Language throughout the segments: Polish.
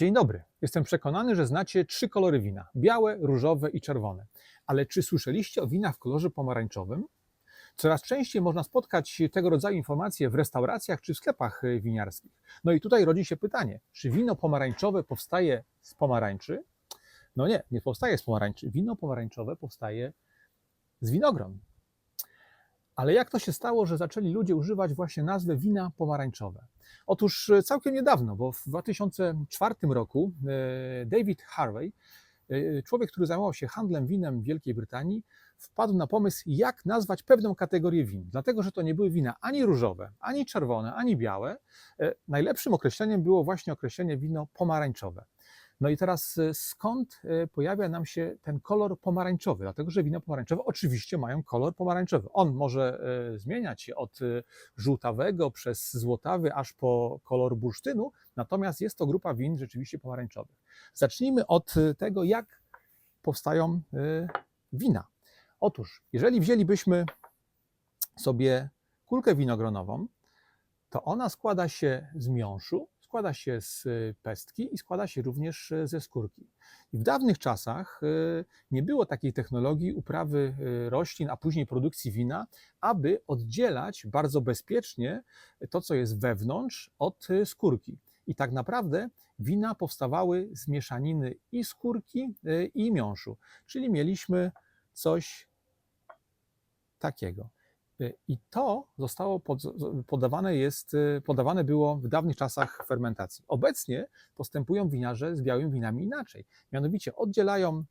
Dzień dobry. Jestem przekonany, że znacie trzy kolory wina: białe, różowe i czerwone. Ale czy słyszeliście o winach w kolorze pomarańczowym? Coraz częściej można spotkać tego rodzaju informacje w restauracjach czy w sklepach y, winiarskich. No i tutaj rodzi się pytanie, czy wino pomarańczowe powstaje z pomarańczy? No nie, nie powstaje z pomarańczy. Wino pomarańczowe powstaje z winogron. Ale jak to się stało, że zaczęli ludzie używać właśnie nazwy wina pomarańczowe? Otóż e, całkiem niedawno, bo w 2004 roku e, David Harvey, e, człowiek, który zajmował się handlem winem w Wielkiej Brytanii, wpadł na pomysł, jak nazwać pewną kategorię win. Dlatego, że to nie były wina ani różowe, ani czerwone, ani białe. Najlepszym określeniem było właśnie określenie wino pomarańczowe. No i teraz e, skąd e, pojawia nam się ten kolor pomarańczowy? Dlatego, że wina pomarańczowe oczywiście mają kolor pomarańczowy. On może e, zmieniać się od żółtawego przez złotawy aż po kolor bursztynu, natomiast jest to grupa win rzeczywiście pomarańczowych. Zacznijmy od tego, jak powstają wina. Otóż, jeżeli wzięlibyśmy sobie kulkę winogronową, to ona składa się z miąższu, składa się z y, pestki i składa się również y, ze skórki. I w dawnych czasach y, nie było takiej technologii uprawy roślin, a później produkcji wina, aby oddzielać bardzo bezpiecznie to, co jest wewnątrz, od skórki. I tak naprawdę wina powstawały z mieszaniny i skórki, i miąższu. Czyli mieliśmy coś takiego. Y, I to zostało podawane, jest, y, podawane było w dawnych czasach fermentacji. Obecnie postępują winiarze z białymi winami inaczej. Mianowicie oddzielają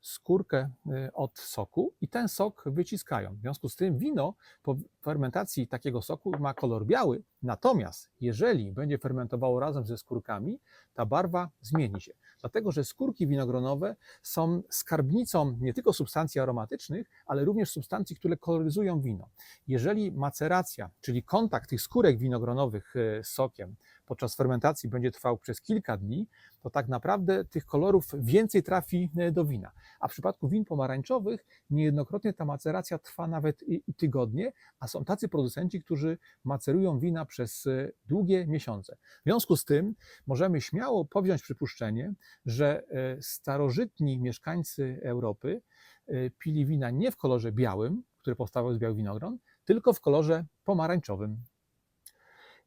skórkę y, od soku i ten sok wyciskają. W związku z tym wino po fermentacji takiego soku ma kolor biały, natomiast jeżeli będzie fermentowało razem ze skórkami, ta barwa zmieni się. Dlatego, że skórki winogronowe są skarbnicą nie tylko substancji aromatycznych, ale również substancji, które koloryzują wino. Jeżeli maceracja, czyli kontakt tych skórek winogronowych y, z sokiem podczas fermentacji będzie trwał przez kilka dni, to tak naprawdę tych kolorów więcej trafi y, do wina. A w przypadku win pomarańczowych niejednokrotnie ta maceracja trwa nawet i, i tygodnie, a są tacy producenci, którzy macerują wina przez y, długie miesiące. W związku z tym możemy śmiało powziąć przypuszczenie, że e, starożytni mieszkańcy Europy e, pili wina nie w kolorze białym, które powstawały z białych winogron, tylko w kolorze pomarańczowym.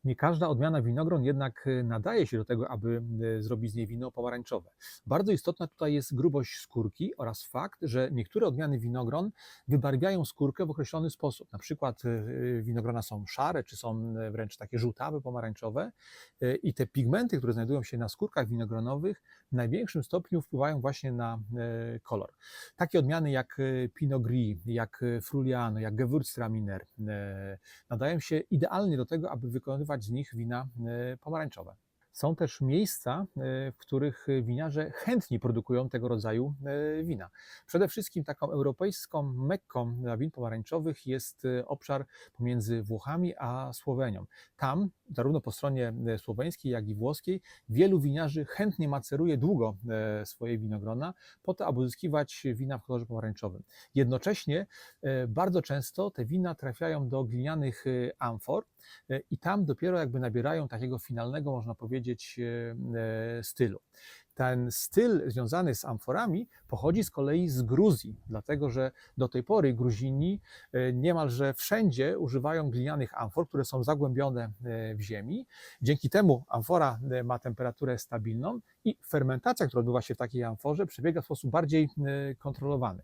Nie każda odmiana winogron jednak e, nadaje się do tego, aby e, zrobić z niej wino pomarańczowe. Bardzo istotna tutaj jest grubość skórki oraz fakt, że niektóre odmiany winogron wybarwiają skórkę w określony sposób. Na przykład e, winogrona są szare, czy są wręcz takie żółtawe, pomarańczowe i te pigmenty, które znajdują się na skórkach winogronowych w największym stopniu wpływają właśnie na kolor. Takie odmiany jak Pinot Gris, jak Fruliano, jak Gewürztraminer nadają się idealnie do tego, aby wykonywać z nich wina e, pomarańczowe. Są też miejsca, e, w których winiarze chętnie produkują tego rodzaju e, wina. Przede wszystkim taką europejską mekką dla win pomarańczowych jest obszar pomiędzy Włochami a Słowenią. Tam, zarówno po stronie słoweńskiej, jak i włoskiej, wielu winiarzy chętnie maceruje długo swoje winogrona po to, aby uzyskiwać wina w kolorze pomarańczowym. Jednocześnie bardzo często te wina trafiają do glinianych amfor, E, i tam dopiero jakby nabierają takiego finalnego, można powiedzieć, e, e, stylu. Ten styl związany z amforami pochodzi z kolei z Gruzji, dlatego że do tej pory Gruzini niemalże wszędzie używają glinianych amfor, które są zagłębione w ziemi. Dzięki temu amfora ma temperaturę stabilną i fermentacja, która odbywa się w takiej amforze, przebiega w sposób bardziej kontrolowany.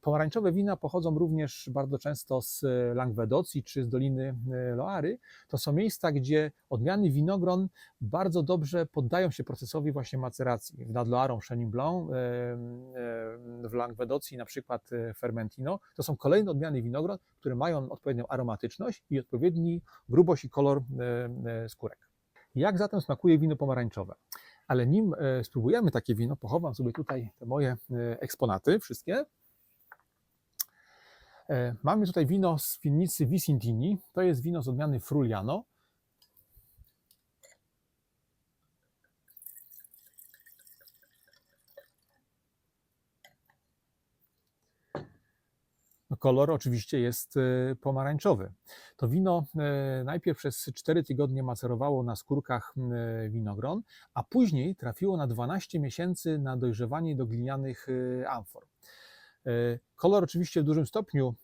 Pomarańczowe wina pochodzą również bardzo często z Langwedocji czy z Doliny Loire, to są miejsca, gdzie odmiany winogron bardzo dobrze poddają się procesowi właśnie maceracji. W Nadloarą Chenin Blanc, w Languedocji na przykład Fermentino, to są kolejne odmiany winogron, które mają odpowiednią aromatyczność i odpowiedni grubość i kolor skórek. Jak zatem smakuje wino pomarańczowe? Ale nim spróbujemy takie wino, pochowam sobie tutaj te moje eksponaty wszystkie. E, mamy tutaj wino z winnicy Vicentini. To jest wino z odmiany Fruliano. Kolor oczywiście jest e, pomarańczowy. to wino e, najpierw przez 4 tygodnie macerowało na skórkach e, winogron, a później trafiło na 12 miesięcy na dojrzewanie do glinianych amfor. Kolor oczywiście w dużym stopniu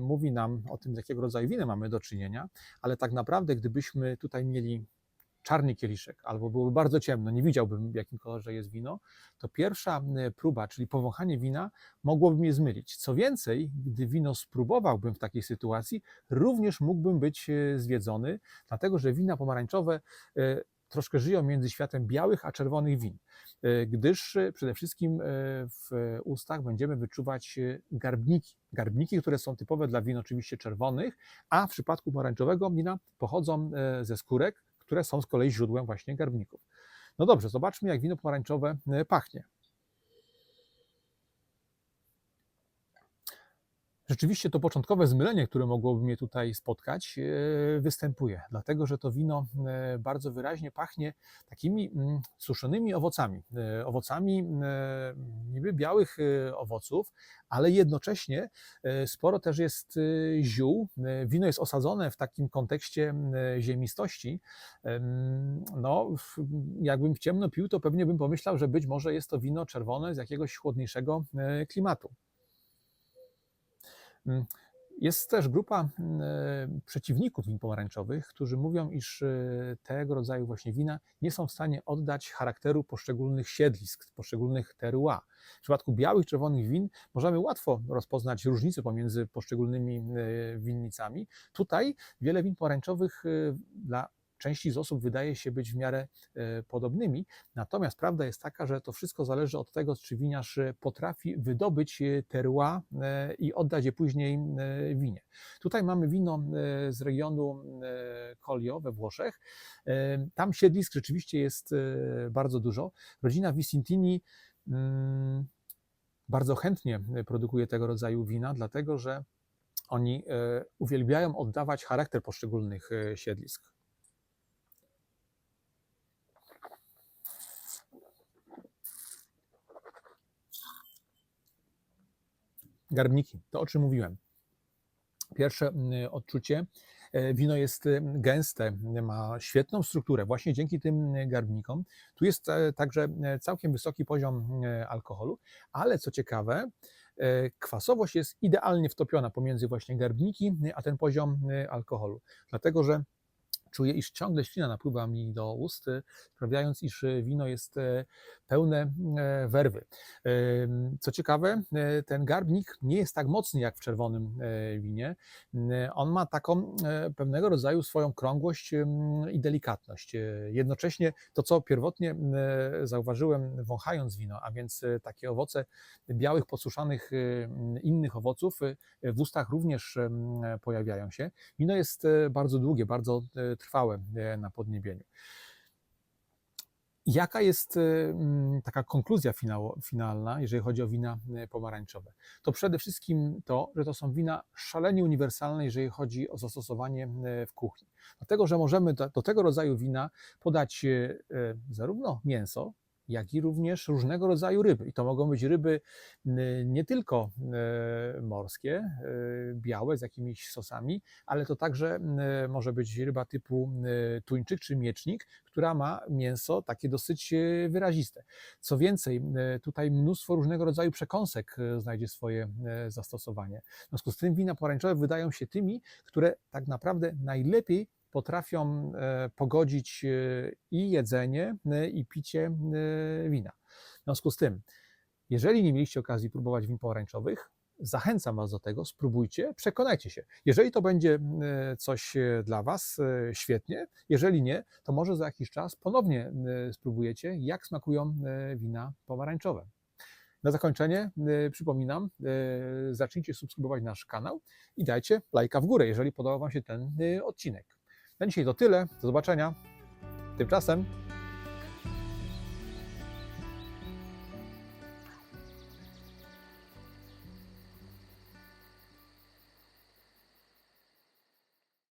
mówi nam o tym, z jakiego rodzaju wina mamy do czynienia, ale tak naprawdę, gdybyśmy tutaj mieli czarny kieliszek albo byłoby bardzo ciemno, nie widziałbym w jakim kolorze jest wino, to pierwsza próba, czyli powąchanie wina, mogłoby mnie zmylić. Co więcej, gdy wino spróbowałbym w takiej sytuacji, również mógłbym być e, zwiedzony, dlatego że wina pomarańczowe e, troszkę żyją między światem białych a czerwonych win, e, gdyż przede wszystkim w ustach będziemy wyczuwać garbniki. Garbniki, które są typowe dla win oczywiście czerwonych, a w przypadku pomarańczowego wina pochodzą ze skórek, które są z kolei źródłem właśnie garbników. No dobrze, zobaczmy jak wino pomarańczowe e, pachnie. Rzeczywiście to początkowe zmylenie, które mogłoby mnie tutaj spotkać, e, występuje, dlatego że to wino e, bardzo wyraźnie pachnie takimi mm, suszonymi owocami. E, Owocami niby białych owoców, ale jednocześnie sporo też jest ziół. Wino jest osadzone w takim kontekście ziemistości. Em, No, jakbym w ciemno pił, to pewnie bym pomyślał, że być może jest to wino czerwone z jakiegoś chłodniejszego klimatu. Mm, Jest też grupa mm, e, przeciwników win pomarańczowych, którzy mówią, iż e, tego rodzaju właśnie wina nie są w stanie oddać charakteru poszczególnych siedlisk, poszczególnych terroir. W przypadku białych, czerwonych win możemy łatwo rozpoznać różnice pomiędzy poszczególnymi e, winnicami. Tutaj wiele win pomarańczowych dla części z osób wydaje się być w miarę e, podobnymi, natomiast prawda jest taka, że to wszystko zależy od tego, czy winiarz e, potrafi wydobyć e, e, i oddać je później winie. Tutaj mamy wino z regionu Colio we Włoszech. Tam siedlisk rzeczywiście jest bardzo dużo. Rodzina Vicentini mm, bardzo chętnie produkuje tego rodzaju wina, dlatego że oni uwielbiają oddawać charakter poszczególnych siedlisk. Garbniki, to o czym mówiłem. Pierwsze mm, odczucie, e, wino jest e, gęste, ma świetną strukturę właśnie dzięki tym e, garbnikom. Tu jest także całkiem wysoki poziom alkoholu, ale co ciekawe, kwasowość jest idealnie wtopiona pomiędzy właśnie garbniki, a ten poziom alkoholu. Dlatego, że czuję, iż ciągle ślina napływa mi do ust, sprawiając, iż wino jest e, pełne e, werwy. Co ciekawe, e, ten garbnik nie jest tak mocny jak w czerwonym winie. On ma taką pewnego rodzaju swoją krągłość i delikatność. Jednocześnie to, co pierwotnie zauważyłem wąchając wino, a więc takie owoce białych, podsuszanych m, innych owoców w ustach również pojawiają się. Wino jest bardzo długie, bardzo trwałe e, na podniebieniu. Jaka jest e, taka konkluzja finalna, jeżeli chodzi o wina e, pomarańczowe? To przede wszystkim to, że to są wina szalenie uniwersalne, jeżeli chodzi o zastosowanie w kuchni. Dlatego, że możemy do, tego rodzaju wina podać zarówno mięso, jak i również różnego rodzaju ryby. I to mogą być ryby nie tylko e, morskie, e, białe z jakimiś sosami, ale to także może być ryba typu tuńczyk czy miecznik, która ma mięso takie dosyć e, wyraziste. Co więcej, tutaj mnóstwo różnego rodzaju przekąsek znajdzie swoje zastosowanie. W związku z tym wina pomarańczowe wydają się tymi, które tak naprawdę najlepiej potrafią e, pogodzić e, i jedzenie, e, i picie wina. W związku z tym, jeżeli nie mieliście okazji próbować win pomarańczowych, zachęcam Was do tego, spróbujcie, przekonajcie się. Jeżeli to będzie coś dla Was, świetnie. Jeżeli nie, to może za jakiś czas ponownie spróbujecie, jak smakują wina pomarańczowe. Na zakończenie przypominam, zacznijcie subskrybować nasz kanał i dajcie lajka w górę, jeżeli podobał Wam się ten odcinek. Na dzisiaj to tyle. Do zobaczenia. Tymczasem